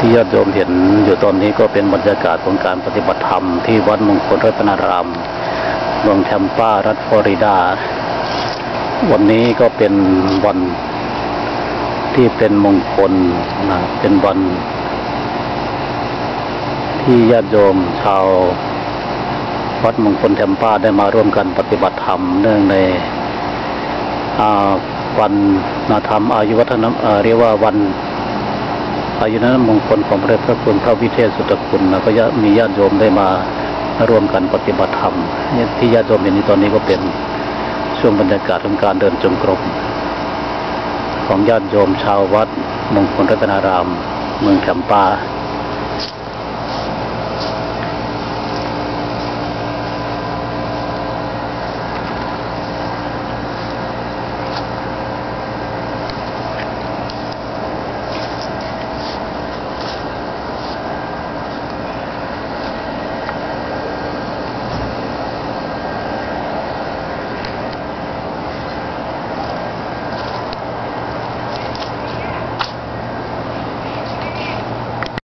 ที่ญาติโยมเห็นอยู่ตอนนี้ก็เป็นบรรยากาศของการปฏิบัติธรรมที่วัดมงคลรัตนารามเมืองแทมปารัฐฟลอริดา วันนี้ก็เป็นวันที่เป็นมงคลนะเป็นวัน ที่ญาติโยมชาววัดมงคลแทมปาได้มาร่วมกันปฏิบัติธรรมเนื่องในวันนาธรรมอายุวัฒนเอ่อเรียกว่าวัน อายุนั้นมงคลของพระพระคุณพระวิเทศสุตคุณนะก็มีญาติโยมได้มาร่วมกันปฏิบัติธรรมเนี่ยที่ญาติโยมเห็นในตอนนี้ก็เป็นช่วงบรรยากาศของการเดินจงกรมของญาติโยมชาววัดมงคลรัตนาราม เมืองแคมปา